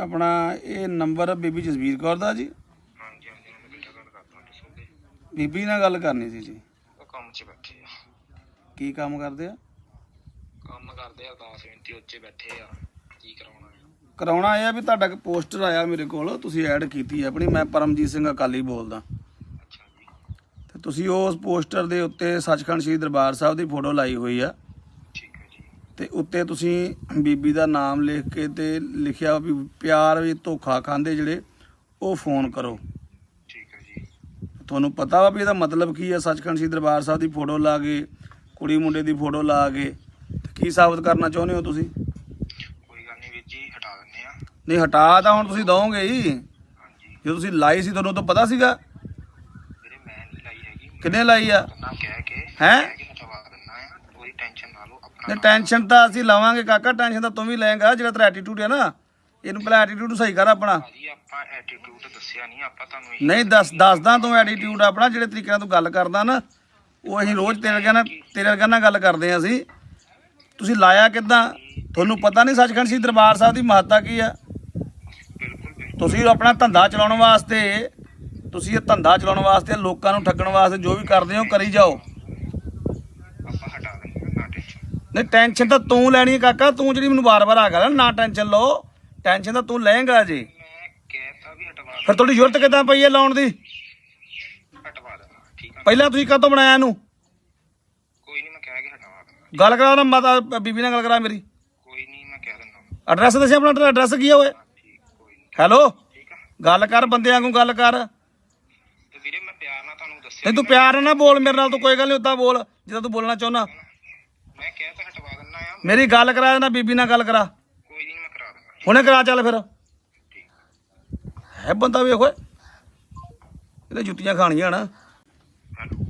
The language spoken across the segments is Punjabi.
ਆਪਣਾ ਇਹ ਨੰਬਰ ਬੀਬੀ ਜਸਵੀਰ ਕੌਰ ਦਾ ਜੀ। ਹਾਂਜੀ ਹਾਂਜੀ ਮੈਂ ਬੇਟਾ ਗੱਲ ਕਰਦਾ ਦੱਸੋ ਜੀ ਬੀਬੀ ਨਾਲ ਗੱਲ ਕਰਨੀ ਸੀ ਜੀ। ਉਹ ਕੰਮ 'ਚ ਬੈਠੇ ਆ। ਕੀ ਕੰਮ ਕਰਦੇ ਆ? ਕੰਮ ਕਰਦੇ ਆ ਦਾਸ ਮਿੰਤੀ ਉੱਚੇ ਬੈਠੇ ਆ। ਕੀ ਕਰਾਉਣਾ ਹੈ ਕਰਾਉਣਾ ਇਹ ਆ ਵੀ ਤੁਹਾਡਾ ਇੱਕ ਪੋਸਟਰ ਆਇਆ ਮੇਰੇ ਕੋਲ ਤੁਸੀਂ ਐਡ ਕੀਤੀ ਹੈ ਆਪਣੀ। ਮੈਂ ਪਰਮਜੀਤ ਸਿੰਘ ਅਕਾਲੀ ਬੋਲਦਾ। ਅੱਛਾ ਜੀ। ਤੇ ਤੁਸੀਂ ਉਸ ਪੋਸਟਰ ਦੇ ਉੱਤੇ ਸੱਚਖੰਡ ਸ੍ਰੀ ਦਰਬਾਰ ਸਾਹਿਬ ਦੀ ਫੋਟੋ ਲਾਈ ਹੋਈ ਆ। ਤੇ ਉੱਤੇ ਤੁਸੀਂ ਬੀਬੀ ਦਾ ਨਾਮ ਲਿਖ ਕੇ ਤੇ ਲਿਖਿਆ ਵੀ ਪਿਆਰ ਵੀ ਧੋਖਾ ਖਾਂਦੇ ਜਿਹੜੇ ਉਹ ਫੋਨ ਕਰੋ। ਠੀਕ ਹੈ ਜੀ। ਤੁਹਾਨੂੰ ਪਤਾ ਵਾ ਵੀ ਇਹਦਾ ਮਤਲਬ ਕੀ ਆ? ਸੱਚਖੰਡ ਸ੍ਰੀ ਦਰਬਾਰ ਸਾਹਿਬ ਦੀ ਫੋਟੋ ਲਾ ਕੇ ਕੁੜੀ ਮੁੰਡੇ ਦੀ ਫੋਟੋ ਲਾ ਕੇ ਕੀ ਸਾਬਤ ਕਰਨਾ ਚਾਹੁੰਦੇ ਹੋ ਤੁਸੀਂ? ਕੋਈ ਗੱਲ ਨਹੀਂ ਵੀਰ ਜੀ ਹਟਾ ਦਿੰਦੇ ਆ ਨਹੀਂ ਹਟਾ ਤਾਂ ਹੁਣ ਤੁਸੀਂ ਦਓਗੇ ਹੀ। ਜਦੋਂ ਤੁਸੀਂ ਲਾਈ ਸੀ ਤੁਹਾਨੂੰ ਤਾਂ ਪਤਾ ਸੀਗਾ। ਵੀਰੇ ਮੈਂ ਨਹੀਂ ਲਾਈ ਹੈਗੀ। ਕਿੰਨੇ ਲਾਈ ਆ? ਨਾ ਕਹਿ ਕੇ ਹੈਂ? ਕਹਿ ਕੇ ਹਟਵਾ ਦਿੰਦਾ ਆ ਕੋਈ ਟੈਨਸ਼ਨ ਨਾ ਲਓ ਆਪਣਾ ਨਹੀਂ ਟੈਨਸ਼ਨ ਤਾਂ ਅਸੀਂ ਲਵਾਂਗੇ ਕਾਕਾ ਟੈਨਸ਼ਨ ਤਾਂ ਤੂੰ ਵੀ ਲਏਗਾ ਜਿਹੜਾ ਤੇਰਾ ਐਟੀਟਿਊਡ ਹੈ ਨਾ ਇਹਨੂੰ ਪਹਿਲਾਂ ਐਟੀਟਿਊਡ ਸਹੀ ਕਰ ਆਪਣਾ। ਭਾਜੀ ਆਪਾਂ ਐਟੀਟਿਊਡ ਦੱਸਿਆ ਨਹੀਂ ਆਪਾਂ ਤੁਹਾਨੂੰ ਇਹੀ ਨਹੀਂ ਦੱਸ ਦੱਸਦਾ ਤੂੰ ਐਟੀਟਿਊਡ ਆਪਣਾ ਜਿਹੜੇ ਤਰੀਕੇ ਨਾਲ ਤੂੰ ਗੱਲ ਕਰਦਾ ਨਾ ਉਹ ਅਸੀਂ ਰੋਜ਼ ਤੇਰੇ ਵਰਗਾ ਨਾਲ ਤੇਰੇ ਵਰਗਾ ਨਾਲ ਗੱਲ ਕਰਦੇ ਆ ਅਸੀਂ। ਤੁਸੀਂ ਲਾਇਆ ਕਿੱਦਾਂ? ਤੁਹਾਨੂੰ ਪਤਾ ਨਹੀਂ ਸੱਚਖੰਡ ਸ੍ਰੀ ਦਰਬਾਰ ਸਾਹਿਬ ਦੀ ਮਹੱਤਤਾ ਕੀ ਆ। ਬਿਲਕੁਲ ਬਿਲਕੁਲ। ਤੁਸੀਂ ਆਪਣਾ ਧੰਦਾ ਚਲਾਉਣ ਵਾਸਤੇ ਤੁਸੀਂ ਇਹ ਧੰਦਾ ਚਲਾਉਣ ਵਾਸਤੇ ਲੋਕਾਂ ਨੂੰ ਠੱਗਣ ਵਾਸਤੇ ਜੋ ਵੀ ਕਰਦੇ ਹੋ ਕਰੀ ਜਾਓ ਆਪਾਂ ਹਟਾ ਦਿੰਦੇ ਆ ਨਾ ਟੈਨਸ਼ਨ ਨਹੀਂ ਟੈਨਸ਼ਨ ਤਾਂ ਤੂੰ ਲੈਣੀ ਹੈ ਕਾਕਾ ਤੂੰ ਜਿਹੜੀ ਮੈਨੂੰ ਵਾਰ-ਵਾਰ ਆ ਗਿਆ ਨਾ ਟੈਨਸ਼ਨ ਲਓ। ਟੈਨਸ਼ਨ ਤਾਂ ਤੂੰ ਲਏਗਾ ਜੀ। ਮੈਂ ਕਹਿਤਾ ਵੀ ਹਟਵਾ ਫਿਰ ਤੁਹਾਡੀ ਜ਼ਰੂਰਤ ਕਿੱਦਾਂ ਪਈ ਹੈ ਲਾਉਣ ਦੀ? ਹਟਵਾ ਦੇਣਾ ਠੀਕ ਆ। ਪਹਿਲਾਂ ਤੁਸੀਂ ਕਦੋਂ ਬਣਾਇਆ ਇਹਨੂੰ? ਕੋਈ ਨਹੀਂ ਮੈਂ ਕਹਿ ਕੇ ਹਟਵਾ ਦਿੰਦਾ। ਗੱਲ ਕਰਾ ਨਾ ਮਾਤਾ ਬੀਬੀ ਨਾਲ ਗੱਲ ਕਰਾ ਮੇਰੀ। ਕੋਈ ਨਹੀਂ ਮੈਂ ਕਹਿ ਦਿੰਦਾ ਐਡਰੈਸ ਦੱਸਿਆ ਆਪਣਾ ਐਡਰੈਸ ਕੀ ਆ ਓਏ? ਠੀਕ ਕੋਈ ਨਹੀਂ ਹੈਲੋ ਠੀਕ ਆ। ਗੱਲ ਕਰ ਬੰਦਿਆਂ ਵਾਂਗੂ ਗੱਲ ਕਰ। ਨਹੀਂ ਤੇ ਵੀਰੇ ਮੈਂ ਪਿਆਰ ਨਾਲ ਤੁਹਾਨੂੰ ਦੱਸਿਆ ਤੂੰ ਪਿਆਰ ਨਾਲ ਨਾ ਬੋਲ ਮੇਰੇ ਨਾਲ ਤੂੰ ਕੋਈ ਗੱਲ ਨਹੀਂ ਉਦਾਂ ਬੋਲ। ਜਿੱਦਾਂ ਤੂੰ ਬੋਲਣਾ ਚਾਹੁੰਦਾ। ਮੈਂ ਕਹਿ ਤਾਂ ਹਟਵਾ ਦਿੰਦਾ ਆ। ਮੇਰੀ ਗੱਲ ਕਰਾ ਦੇਣਾ ਬੀਬੀ ਨਾਲ ਗੱਲ ਕਰਾ। ਕੋਈ ਨਹੀਂ ਮੈਂ ਕਰਾ ਦਿੰਦਾ ਹੁਣੇ ਕਰਾ ਚੱਲ ਫਿਰ। ਹੈ ਬੰਦਾ ਵੇਖ ਓਏ ਇਹਦੇ ਜੁੱਤੀਆਂ ਖਾਣੀਆਂ ਨਾ ਹੈਲੋ।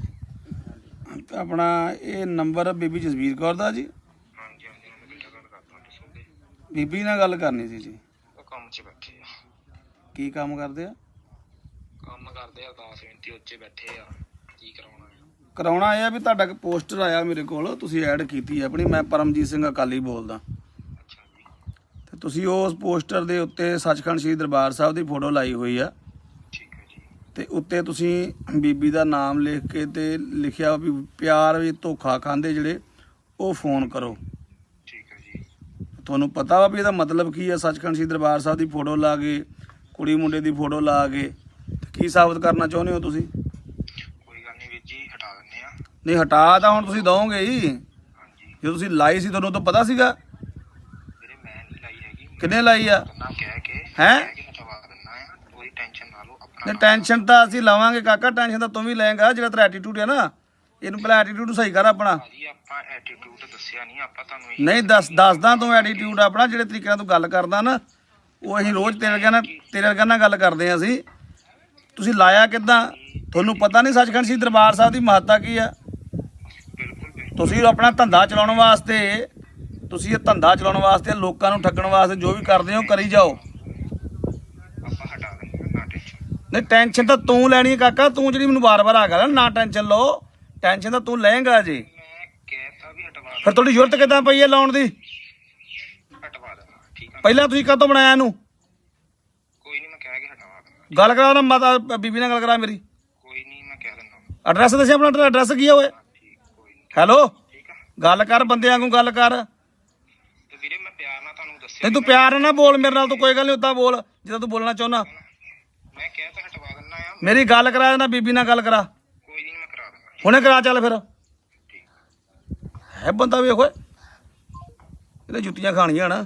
ਆਪਣਾ ਇਹ ਨੰਬਰ ਬੀਬੀ ਜਸਵੀਰ ਕੌਰ ਦਾ ਜੀ। ਹਾਂਜੀ ਹਾਂਜੀ ਮੈਂ ਬੇਟਾ ਗੱਲ ਕਰਦਾ ਦੱਸੋ ਜੀ। ਬੀਬੀ ਨਾਲ ਗੱਲ ਕਰਨੀ ਸੀ ਜੀ। ਉਹ ਕੰਮ 'ਚ ਬੈਠੇ ਆ। ਕੀ ਕੰਮ ਕਰਦੇ ਆ? ਕੰਮ ਕਰਦੇ ਆ ਦਾਸ ਮਿੰਤੀ ਉੱਚੇ ਬੈਠੇ ਆ। ਕੀ ਕਰਾਉਣਾ ਕਰਾਉਣਾ ਇਹ ਆ ਵੀ ਤੁਹਾਡਾ ਇੱਕ ਪੋਸਟਰ ਆਇਆ ਮੇਰੇ ਕੋਲ, ਤੁਸੀਂ ਐਡ ਕੀਤੀ ਹੈ ਆਪਣੀ, ਮੈਂ ਪਰਮਜੀਤ ਸਿੰਘ ਅਕਾਲੀ ਬੋਲਦਾ। ਅੱਛਾ ਤੇ ਤੁਸੀਂ ਉਸ ਪੋਸਟਰ ਦੇ ਉੱਤੇ ਸੱਚਖੰਡ ਸ੍ਰੀ ਦਰਬਾਰ ਸਾਹਿਬ ਦੀ ਫੋਟੋ ਲਾਈ ਹੋਈ ਆ। ਠੀਕ ਤੇ ਉੱਤੇ ਤੁਸੀਂ ਬੀਬੀ ਦਾ ਨਾਮ ਲਿਖ ਕੇ ਤੇ ਲਿਖਿਆ ਵੀ ਪਿਆਰ ਵੀ ਧੋਖਾ ਖਾਂਦੇ ਜਿਹੜੇ, ਉਹ ਫੋਨ ਕਰੋ। ਠੀਕ ਹੈ ਜੀ ਤੁਹਾਨੂੰ ਪਤਾ ਵਾ ਵੀ ਇਹਦਾ ਮਤਲਬ ਕੀ ਆ, ਸੱਚਖੰਡ ਸ੍ਰੀ ਦਰਬਾਰ ਸਾਹਿਬ ਦੀ ਫੋਟੋ ਲਾ ਕੇ, ਕੁੜੀ ਮੁੰਡੇ ਦੀ ਫੋਟੋ ਲਾ ਕੇ, ਤੇ ਕੀ ਸਾਬਤ ਕਰਨਾ ਚਾਹੁੰਦੇ ਹੋ ਤੁਸੀਂ ਕੋਈ ਗੱਲ ਨਹੀਂ ਵੀਰ ਜੀ ਹਟਾ ਦਿੰਦੇ ਆ ਨਹੀਂ ਹਟਾ ਤਾਂ ਹੁਣ ਤੁਸੀਂ ਦਓਗੇ ਹੀ। ਜਦੋਂ ਤੁਸੀਂ ਲਾਈ ਸੀ ਤੁਹਾਨੂੰ ਤਾਂ ਪਤਾ ਸੀਗਾ? ਵੀਰੇ ਮੈਂ ਨਹੀਂ ਲਾਈ ਹੈਗੀ। ਕਿੰਨੇ ਲਾਈ ਆ? ਨਾ ਕਹਿ ਕੇ ਹੈਂ? ਆ ਕੋਈ ਟੈਨਸ਼ਨ ਨਾ ਲਓ ਆਪਣਾ ਨਹੀਂ ਟੈਨਸ਼ਨ ਤਾਂ ਅਸੀਂ ਲਵਾਂਗੇ ਕਾਕਾ। ਟੈਨਸ਼ਨ ਤਾਂ ਤੂੰ ਵੀ ਲਏਗਾ ਜਿਹੜਾ ਤੇਰਾ ਐਟੀਟਿਊਡ ਹੈ ਨਾ। ਇਹਨੂੰ ਪਹਿਲਾਂ ਐਟੀਟਿਊਡ ਸਹੀ ਕਰ ਆਪਣਾ। ਭਾਜੀ ਆਪਾਂ ਐਟੀਟਿਊਡ ਦੱਸਿਆ ਨਹੀਂ ਆਪਾਂ ਤੁਹਾਨੂੰ ਇਹੀ ਨਹੀਂ ਦੱਸ ਦੱਸਦਾ ਤੂੰ ਐਟੀਟਿਊਡ ਆਪਣਾ ਜਿਹੜੇ ਤਰੀਕੇ ਨਾਲ ਤੂੰ ਗੱਲ ਕਰਦਾ ਨਾ। ਉਹ ਅਸੀਂ ਰੋਜ਼ ਤੇਰੇ ਵਰਗਾ ਨਾਲ ਤੇਰੇ ਵਰਗਾ ਨਾਲ ਗੱਲ ਕਰਦੇ ਆ ਅਸੀਂ। ਤੁਸੀਂ ਲਾਇਆ ਕਿੱਦਾਂ? ਤੁਹਾਨੂੰ ਪਤਾ ਨਹੀਂ ਸੱਚਖੰਡ ਸ੍ਰੀ ਦਰਬਾਰ ਸਾਹਿਬ ਦੀ ਮਹੱਤਤਾ ਕੀ ਆ? ਤੁਸੀਂ ਆਪਣਾ ਧੰਦਾ ਚਲਾਉਣ ਵਾਸਤੇ ਤੁਸੀਂ ਇਹ ਧੰਦਾ ਚਲਾਉਣ ਵਾਸਤੇ ਲੋਕਾਂ ਨੂੰ ਠੱਗਣ ਵਾਸਤੇ ਜੋ ਵੀ ਕਰਦੇ ਹੋ ਕਰੀ ਜਾਓ। ਨਹੀਂ ਟੈਨਸ਼ਨ ਤਾਂ ਤੂੰ ਲੈਣੀ ਹੈ ਕਾਕਾ ਤੂੰ ਜਿਹੜੀ ਮੈਨੂੰ ਵਾਰ-ਵਾਰ ਆ ਗਿਆ ਨਾ ਟੈਨਸ਼ਨ ਲਓ। ਟੈਨਸ਼ਨ ਤਾਂ ਤੂੰ ਲਏਗਾ ਜੀ ਫਿਰ ਤੁਹਾਡੀ ਜ਼ਰੂਰਤ ਕਿੱਦਾਂ ਪਈ ਹੈ ਲਾਉਣ ਦੀ? ਪਹਿਲਾਂ ਤੁਸੀਂ ਕਦੋਂ ਬਣਾਇਆ ਇਹਨੂੰ? ਕੋਈ ਨਹੀਂ ਮੈਂ ਕਹਿ ਕੇ ਹਟਵਾ ਦਿੰਦਾ ਗੱਲ ਕਰਾ ਨਾ ਮਾਤਾ ਬੀਬੀ ਨਾਲ ਗੱਲ ਕਰਾ ਮੇਰੀ। ਕੋਈ ਨਹੀਂ ਮੈਂ ਕਹਿ ਦਿੰਦਾ। ਐਡਰੈਸ ਦੱਸਿਆ ਆਪਣਾ ਐਡਰੈਸ ਕੀ ਓਏ? ਨਹੀਂ ਹੈਲੋ ਗੱਲ ਕਰ ਬੰਦਿਆਂ ਵਾਂਗੂ ਗੱਲ ਕਰ। ਤੇ ਵੀਰੇ ਮੈਂ ਪਿਆਰ ਨਾਲ ਤੁਹਾਨੂੰ ਦੱਸਿਆ ਤੂੰ ਪਿਆਰ ਨਾਲ ਨਾ ਬੋਲ ਮੇਰੇ ਨਾਲ ਤੂੰ ਕੋਈ ਗੱਲ ਨਹੀਂ ਉਦਾਂ ਬੋਲ ਜਿੱਦਾਂ ਤੂੰ ਬੋਲਣਾ ਚਾਹੁੰਦਾ। ਮੈਂ ਕਹਿ ਤਾਂ ਹਟਵਾ ਦਿੰਦਾ ਆ। ਮੇਰੀ ਗੱਲ ਕਰਾ ਦੇਣਾ ਬੀਬੀ ਨਾਲ ਗੱਲ ਕਰਾ। ਕੋਈ ਨਹੀਂ ਮੈਂ ਕਰਾ ਦਿੰਦਾ। ਹੁਣੇ ਕਰਾ ਚੱਲ ਫਿਰ। ਹੈ ਬੰਦਾ ਵੇਖ ਓਏ ਇਹਦੇ ਜੁੱਤੀਆਂ ਖਾਣੀਆਂ ਨਾ।